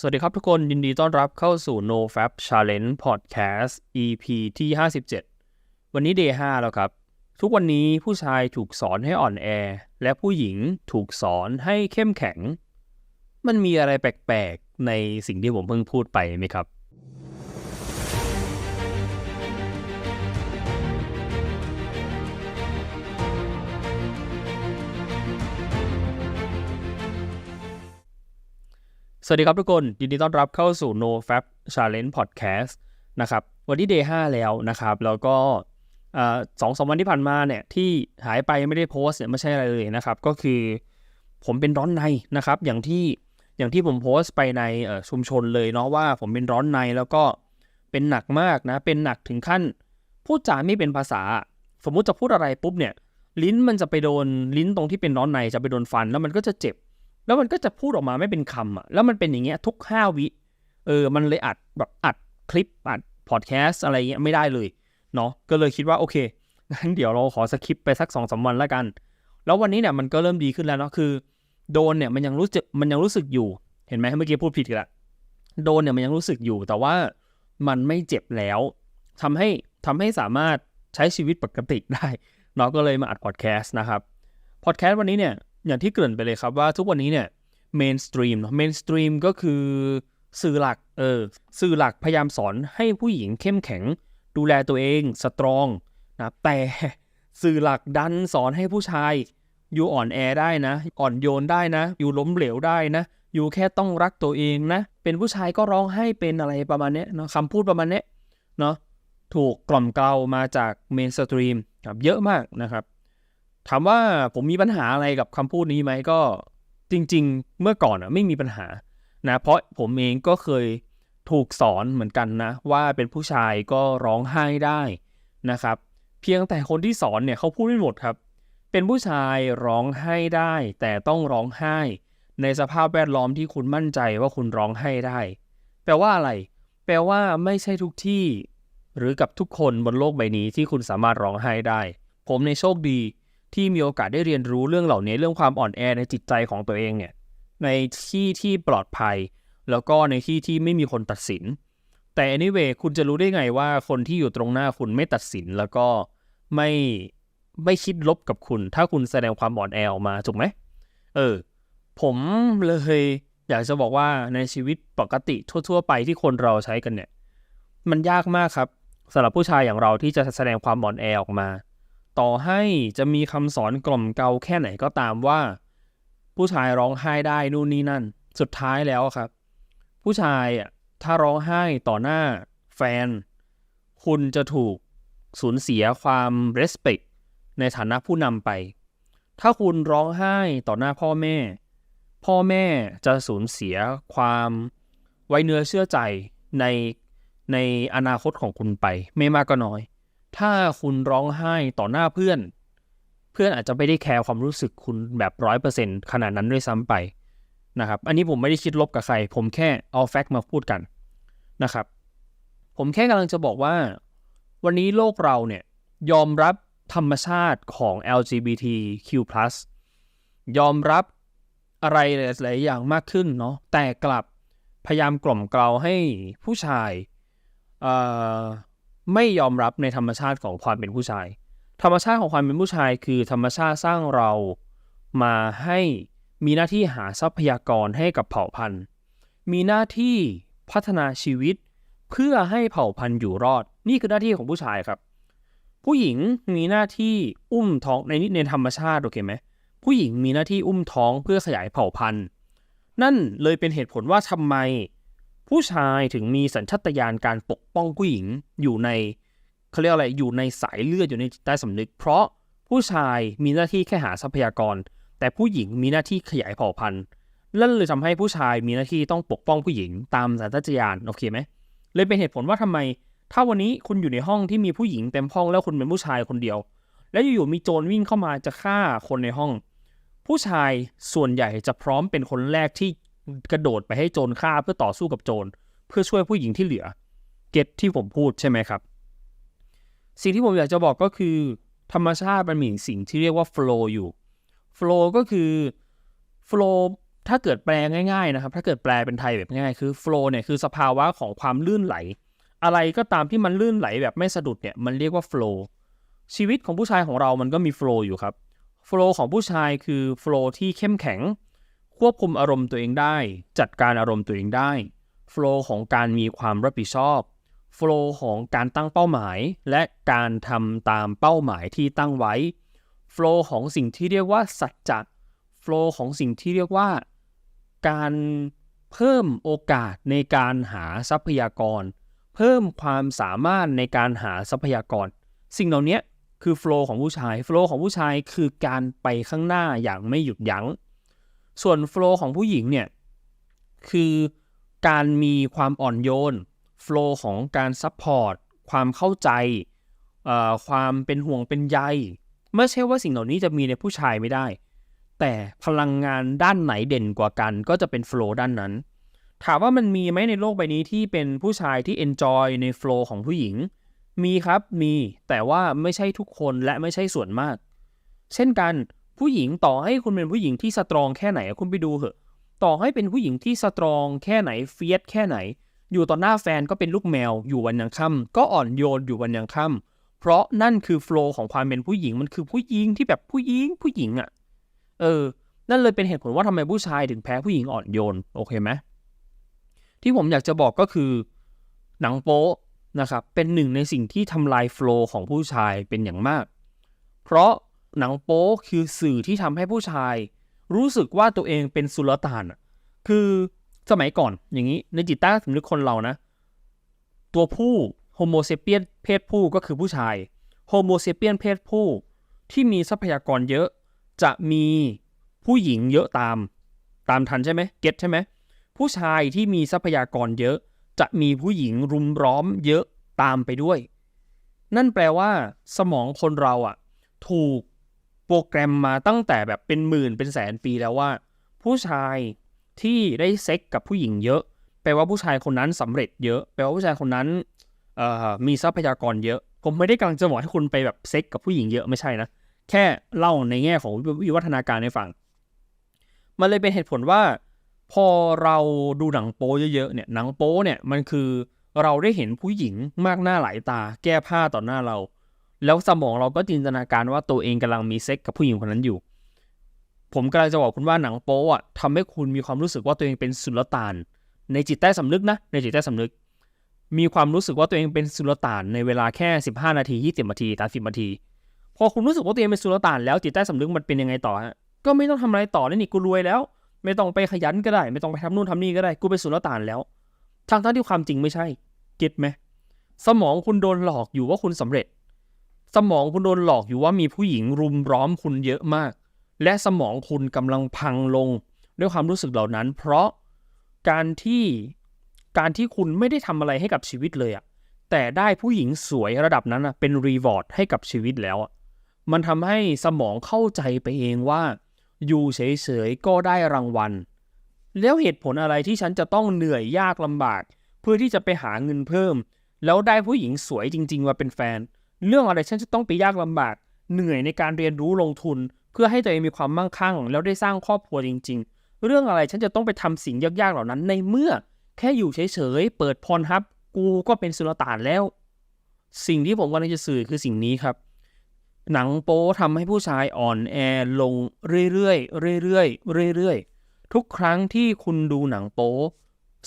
สวัสดีครับทุกคนยินดีต้อนรับเข้าสู่ No Fab Challenge Podcast EP ที่ 57 วันนี้ Day 5 แล้วครับ ทุกวันนี้ผู้ชายถูกสอนให้อ่อนแอ และผู้หญิงถูกสอนให้เข้มแข็ง มันมีอะไรแปลกๆ ในสิ่งที่ผมเพิ่งพูดไปไหมครับ สวัสดีครับทุกคนยินดีต้อนรับเข้าสู่ No Fab Challenge Podcast นะครับวันที่ Day 5 แล้วนะครับ แล้วก็เอ่อสองสวันที่ผ่านมาเนี่ยที่หายไปไม่ได้โพสเนี่ยไม่ใช่อะไรเลยนะครับ ก็คือผมเป็นร้อนในนะครับ อย่างที่อย่างที่ผมโพสต์ไปในชุมชนเลยเนาะว่าผมเป็นร้อนในแล้วก็เป็นหนักมากนะ เป็นหนักถึงขั้น พูดจาไม่เป็นภาษา สมมุติจะพูดอะไรปุ๊บเนี่ย ลิ้นมันจะไปโดนลิ้นตรงที่เป็นร้อนในจะไปโดนฟันแล้วมันก็จะเจ็บ แล้วมันก็จะพูดออกมาไม่เป็นคำอะ แล้วมันเป็นอย่างเงี้ยทุกห้าวิเออ มันเลยอัดแบบอัดคลิปอัดพอดแคสต์อะไรเงี้ยไม่ได้เลยเนาะก็เลยคิดว่าโอเคงั้นเดี๋ยวเราขอสคิปไปสักสองสามวันแล้วกัน แล้ววันนี้เนี่ยมันก็เริ่มดีขึ้นแล้วเนาะคือ โดนเนี่ยมันยังรู้สึกมันยังรู้สึกอยู่ เห็นไหมเมื่อกี้พูดผิดกันละโดนเนี่ยมันยังรู้สึกอยู่ แต่ว่ามันไม่เจ็บแล้วทำให้ทำให้สามารถใช้ชีวิตปกติได้เนาะก็เลยมาอัดพอดแคสต์นะครับพอดแคสต์วันนี้เนี่ย อย่างที่เกริ่นไปเลยครับว่าทุกวันนี้เนี่ยเมนสตรีมเนาะเมนสตรีมก็คือสื่อหลักเออสื่อหลักพยายามสอนให้ผู้หญิงเข้มแข็ง ดูแลตัวเองสตรองนะแต่สื่อหลักดันสอนให้ผู้ชาย อยู่อ่อนแอได้นะ อ่อนโยนได้นะ อยู่ล้มเหลวได้นะ อยู่แค่ต้องรักตัวเองนะ เป็นผู้ชายก็ร้องไห้เป็นอะไรประมาณเนี้ยเนาะคำพูดประมาณเนี้ยเนาะถูกกล่อมเกลามาจากเมนสตรีมครับเยอะมากนะครับ ถามว่าผมมีปัญหาอะไรกับคำพูดนี้ไหมก็จริง ๆ เมื่อก่อนอะไม่มีปัญหานะเพราะผมเองก็เคยถูกสอนเหมือนกันนะ ว่าเป็นผู้ชายก็ร้องไห้ได้นะครับ เพียงแต่คนที่สอนเนี่ยเขาพูดไม่หมดครับ เป็นผู้ชายร้องไห้ได้ แต่ต้องร้องไห้ ในสภาพแวดล้อมที่คุณมั่นใจว่าคุณร้องไห้ได้ แปลว่าอะไร แปลว่าไม่ใช่ทุกที่ หรือกับทุกคนบนโลกใบนี้ที่คุณสามารถร้องไห้ได้ ผมในโชคดี ที่มีโอกาสได้เรียนรู้เรื่องเหล่านี้เรื่องความอ่อนแอในจิตใจของตัวเองเนี่ยในที่ที่ปลอดภัย แล้วก็ในที่ที่ไม่มีคนตัดสิน แต่ anyway คุณจะรู้ได้ไงว่าคนที่อยู่ตรงหน้าคุณไม่ตัดสินแล้วก็ไม่ไม่คิดลบกับคุณ ถ้าคุณแสดงความอ่อนแอออกมาถูกไหมเออ ผมเลยอยากจะบอกว่าในชีวิตปกติทั่ว ๆ ไปที่คนเราใช้กันเนี่ย มันยากมากครับสำหรับผู้ชายอย่างเราที่จะแสดงความอ่อนแอออกมา ต่อให้จะมีคำสอนกล่อมเกลาแค่ไหนก็ตามว่า ผู้ชายร้องไห้ได้นู่นนี่นั่น สุดท้ายแล้วครับ ผู้ชายอะถ้าร้องไห้ต่อหน้าแฟน คุณจะถูกสูญเสียความ respect ในฐานะผู้นำไป ถ้าคุณร้องไห้ต่อหน้าพ่อแม่ พ่อแม่จะสูญเสียความไว้เนื้อเชื่อใจในในอนาคตของคุณไป ไม่มากก็น้อย ถ้าคุณร้องไห้ต่อหน้าเพื่อน เพื่อนอาจจะไม่ได้แคร์ความรู้สึกคุณแบบร้อยเปอร์เซ็นขนาดนั้นด้วยซ้ำไปนะครับ อันนี้ผมไม่ได้คิดลบกับใคร ผมแค่เอาแฟกต์มาพูดกันนะครับ ผมแค่กำลังจะบอกว่า วันนี้โลกเราเนี่ยยอมรับธรรมชาติของ LGBTQ+ ยอมรับอะไรหลายๆอย่างมากขึ้นเนาะ แต่กลับพยายามกล่อมเกลาให้ผู้ชายออ ไม่ยอมรับในธรรมชาติของความเป็นผู้ชาย ธรรมชาติของความเป็นผู้ชาย คือธรรมชาติสร้างเรามาให้มีหน้าที่หาทรัพยากรให้กับเผ่าพันธุ์ มีหน้าที่พัฒนาชีวิต เพื่อให้เผ่าพันธุ์อยู่รอด นี่คือหน้าที่ของผู้ชายครับ ผู้หญิงมีหน้าที่อุ้มท้องในนิในธรรมชาติโอเคไหมผู้หญิงมีหน้าที่อุ้มท้องเพื่อขยายเผ่าพันธุ์ นั่นเลยเป็นเหตุผลว่าทำไม ผู้ชายถึงมีสัญชาตญาณการปกป้องผู้หญิงอยู่ในเขาเรียกอะไรอยู่ในสายเลือดอยู่ในจิตใต้สำนึก เพราะผู้ชายมีหน้าที่แค่หาทรัพยากร แต่ผู้หญิงมีหน้าที่ขยายเผ่าพันธุ์นั่นเลยทำให้ผู้ชายมีหน้าที่ต้องปกป้องผู้หญิงตามสัญชาตญาณโอเคไหมเลยเป็นเหตุผลว่าทำไม ถ้าวันนี้คุณอยู่ในห้องที่มีผู้หญิงเต็มห้องแล้วคุณเป็นผู้ชายคนเดียว แล้วอยู่ๆมีโจรวิ่งเข้ามาจะฆ่าคนในห้อง ผู้ชายส่วนใหญ่จะพร้อมเป็นคนแรกที่ กระโดดไปให้โจรฆ่าเพื่อต่อสู้กับโจร เพื่อช่วยผู้หญิงที่เหลือ เก็ตที่ผมพูดใช่ไหมครับ สิ่งที่ผมอยากจะบอกก็คือ ธรรมชาติมันมีสิ่งที่เรียกว่า flow อยู่ flow ก็คือ flow ถ้าเกิดแปลง่ายๆนะครับ ถ้าเกิดแปลเป็นไทยแบบง่ายคือ flow เนี่ยคือสภาวะของความลื่นไหล อะไรก็ตามที่มันลื่นไหลแบบไม่สะดุดเนี่ยมันเรียกว่า flow ชีวิตของผู้ชายของเรามันก็มี flow อยู่ครับ flow ของผู้ชายคือ flow ที่เข้มแข็ง ควบคุมอารมณ์ตัวเองได้ จัดการอารมณ์ตัวเองได้ flow ของการมีความรับผิดชอบ flow ของการตั้งเป้าหมาย และการทำตามเป้าหมายที่ตั้งไว้ flow ของสิ่งที่เรียกว่าสัจจะ flow ของสิ่งที่เรียกว่า การเพิ่มโอกาสในการหาทรัพยากร เพิ่มความสามารถในการหาทรัพยากร สิ่งเหล่านี้คือ flow ของผู้ชาย flow ของผู้ชายคือการไปข้างหน้าอย่างไม่หยุดยัง้ง ส่วน flow ของผู้หญิงเนี่ยคือการมีความอ่อนโยน flow ของการซัพพอร์ตความเข้าใจความเป็นห่วงเป็นใยไม่ใช่ว่าสิ่งเหล่านี้จะมีในผู้ชายไม่ได้ แต่พลังงานด้านไหนเด่นกว่ากัน ก็จะเป็น flow ด้านนั้น ถามว่ามันมีไหมในโลกใบนี้ที่เป็นผู้ชายที่ enjoy ใน flow ของผู้หญิง มีครับมีแต่ว่าไม่ใช่ทุกคนและไม่ใช่ส่วนมาก เช่นกัน ผู้หญิงต่อให้คุณเป็นผู้หญิงที่สตรองแค่ไหนคุณไปดูเถอะ ต่อให้เป็นผู้หญิงที่สตรองแค่ไหนเฟียสแค่ไหน อยู่ต่อหน้าแฟนก็เป็นลูกแมวอยู่วันยังค่ำก็อ่อนโยนอยู่วันยังค่ำเพราะนั่นคือโฟล์ของความเป็นผู้หญิงมันคือผู้หญิงที่แบบผู้หญิงผู้หญิงอะ่ะ เออ นั่นเลยเป็นเหตุผลว่าทำไมผู้ชายถึงแพ้ผู้หญิงอ่อนโยนโอเคไหมที่ผมอยากจะบอกก็คือ หนังโป๊นะครับเป็นหนึ่งในสิ่งที่ทำลายโฟล์ของผู้ชายเป็นอย่างมาก เพราะ หนังโป๊คือสื่อที่ทำให้ผู้ชาย รู้สึกว่าตัวเองเป็นสุลต่านคือสมัยก่อนอย่างนี้ในจิตใต้สำนึกคนเรานะ ตัวผู้โฮโมเซเปียนเพศผู้ก็คือผู้ชายโฮโมเซเปียนเพศผู้ที่มีทรัพยากรเยอะจะมีผู้หญิงเยอะตาม ตามทันใช่ไหมเก็ตใช่ไหมผู้ชายที่มีทรัพยากรเยอะจะมีผู้หญิงรุมร้อมเยอะตามไปด้วย นั่นแปลว่า สมองคนเราอะถูก โปรแกรมมาตั้งแต่แบบเป็นหมื่นเป็นแสนปีแล้วว่า ผู้ชายที่ได้เซ็กกับผู้หญิงเยอะ แปลว่าผู้ชายคนนั้นสำเร็จเยอะ แปลว่าผู้ชายคนนั้นมีทรัพยากรเยอะ ผมไม่ได้กำลังจะบอกให้คุณไปแบบเซ็กกับผู้หญิงเยอะไม่ใช่นะ แค่เล่าในแง่ของวิวัฒนาการให้ฟังมันเลยเป็นเหตุผลว่า พอเราดูหนังโป๊เยอะๆเนี่ยหนังโป๊เนี่ยมันคือเราได้เห็นผู้หญิงมากหน้าหลายตาแก้ผ้าต่อหน้าเรา แล้วสมองเราก็จินตนาการว่าตัวเองกำลังมีเซ็กกับผู้หญิงคนนั้นอยู่ ผมกำลังจะบอกคุณว่าหนังโป๊อะทำให้คุณมีความรู้สึกว่าตัวเองเป็นสุลต่าน ในจิตใต้สำนึกนะ ในจิตใต้สำนึก มีความรู้สึกว่าตัวเองเป็นสุลต่านในเวลาแค่ 15 นาที 20 นาทีตาสิบนาที พอคุณรู้สึกว่าตัวเองเป็นสุลต่านแล้วจิตใต้สำนึกมันเป็นยังไงต่อฮะ ก็ไม่ต้องทำอะไรต่อแล้วนี่กูรวยแล้ว ไม่ต้องไปขยันก็ได้ ไม่ต้องไปทำนู่นทำนี่ก็ได้ กูเป็นสุลต่านแล้วทางทั้งที่ความจริงไม่ใช่ เก็ตไหม สมองคุณโดนหลอกอยู่ว่าคุณสำเร็จ สมองคุณโดนหลอกอยู่ว่ามีผู้หญิงรุมร้อมคุณเยอะมาก และสมองคุณกำลังพังลง ด้วยความรู้สึกเหล่านั้น เพราะการที่การที่คุณไม่ได้ทำอะไรให้กับชีวิตเลยอะแต่ได้ผู้หญิงสวยระดับนั้นเป็นรีวอร์ดให้กับชีวิตแล้วมันทำให้สมองเข้าใจไปเองว่า อยู่เฉยๆก็ได้รางวัล แล้วเหตุผลอะไรที่ฉันจะต้องเหนื่อยยากลำบาก เพื่อที่จะไปหาเงินเพิ่ม แล้วได้ผู้หญิงสวยจริง ๆ มาเป็นแฟน เรื่องอะไรฉันจะต้องไปยากลำบาก เหนื่อยในการเรียนรู้ลงทุน เพื่อให้ตัวเองมีความมั่งคั่ง แล้วได้สร้างครอบครัวจริง ๆ เรื่องอะไรฉันจะต้องไปทำสิ่งยากๆเหล่านั้น ในเมื่อแค่อยู่เฉยๆ เปิดพรฮับ กูก็เป็นสุลต่านแล้ว สิ่งที่ผมกำลังจะสื่อคือสิ่งนี้ครับ หนังโป๊ทำให้ผู้ชายอ่อนแอลงเรื่อยๆเรื่อยๆเรื่อยๆ ทุกครั้งที่คุณดูหนังโป๊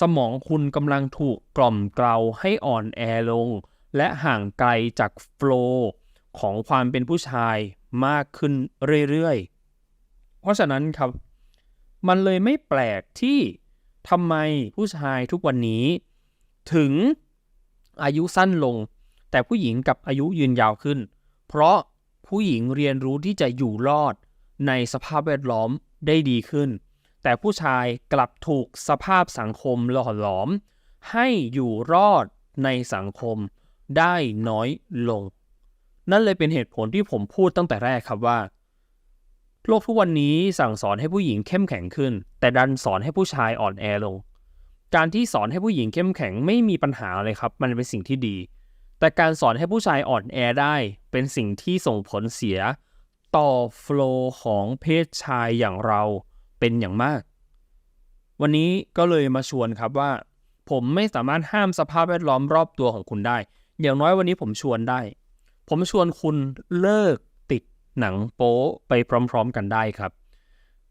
สมองคุณกำลังถูกกล่อมเกลาให้อ่อนแอลง และห่างไกลจากโฟล์ของความเป็นผู้ชายมากขึ้นเรื่อยๆ เพราะฉะนั้นครับ มันเลยไม่แปลกที่ทำไมผู้ชายทุกวันนี้ ถึงอายุสั้นลง แต่ผู้หญิงกับอายุยืนยาวขึ้น เพราะผู้หญิงเรียนรู้ที่จะอยู่รอดในสภาพแวดล้อมได้ดีขึ้น แต่ผู้ชายกลับถูกสภาพสังคมหล่อหลอม ให้อยู่รอดในสังคม ได้น้อยลง นั่นเลยเป็นเหตุผลที่ผมพูดตั้งแต่แรกครับว่า โลกทุกวันนี้สั่งสอนให้ผู้หญิงเข้มแข็งขึ้น แต่ดันสอนให้ผู้ชายอ่อนแอลง การที่สอนให้ผู้หญิงเข้มแข็งไม่มีปัญหาเลยครับ มันเป็นสิ่งที่ดี แต่การสอนให้ผู้ชายอ่อนแอได้ เป็นสิ่งที่ส่งผลเสีย ต่อโฟล์ของเพศชายอย่างเราเป็นอย่างมาก วันนี้ก็เลยมาชวนครับว่าผมไม่สามารถห้ามสภาพแวดล้อมรอบตัวของคุณได้ อย่างน้อยวันนี้ผมชวนได้ ผมชวนคุณเลิกติดหนังโป๊ไปพร้อม ๆ กันได้ครับ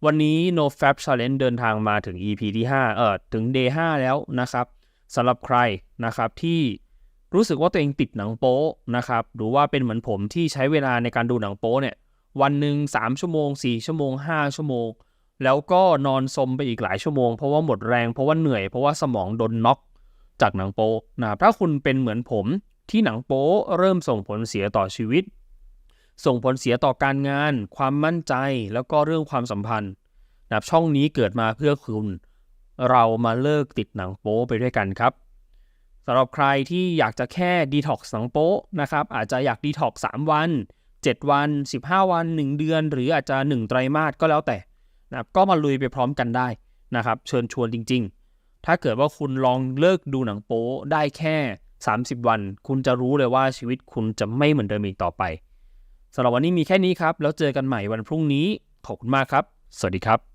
วันนี้ No Fab Challenge เดินทางมาถึง EP ที่ 5 เออถึง Day 5 แล้วนะครับสำหรับใครนะครับที่รู้สึกว่าตัวเองติดหนังโป๊นะครับ หรือว่าเป็นเหมือนผมที่ใช้เวลาในการดูหนังโป๊เนี่ยวันหนึ่ง3ชั่วโมง 4 ชั่วโมง 5 ชั่วโมง แล้วก็นอนสมไปอีกหลายชั่วโมง เพราะว่าหมดแรงเพราะว่าเหนื่อยเพราะว่าสมองโดนน็อกจากหนังโป๊นะครับถ้าคุณเป็นเหมือนผม ที่หนังโป๊เริ่มส่งผลเสียต่อชีวิต ส่งผลเสียต่อการงาน ความมั่นใจแล้วก็เรื่องความสัมพันธ์นะครับช่องนี้เกิดมาเพื่อคุณ เรามาเลิกติดหนังโป๊ไปด้วยกันครับสำหรับใครที่อยากจะแค่ดีท็อกซ์หนังโป๊นะครับ อาจจะอยากดีท็อกซ์3วัน 7 วัน 15 วัน 1 เดือน หรืออาจจะ 1 ไตรมาสก็แล้วแต่นะครับก็มาลุยไปพร้อมกันได้นะครับ เชิญชวนจริง ๆ ถ้าเกิดว่าคุณลองเลิกดูหนังโป๊ได้แค่ 30 วัน คุณจะรู้เลยว่าชีวิตคุณจะไม่เหมือนเดิมอีกต่อไปสำหรับวันนี้มีแค่นี้ครับ แล้วเจอกันใหม่วันพรุ่งนี้ ขอบคุณมากครับ สวัสดีครับ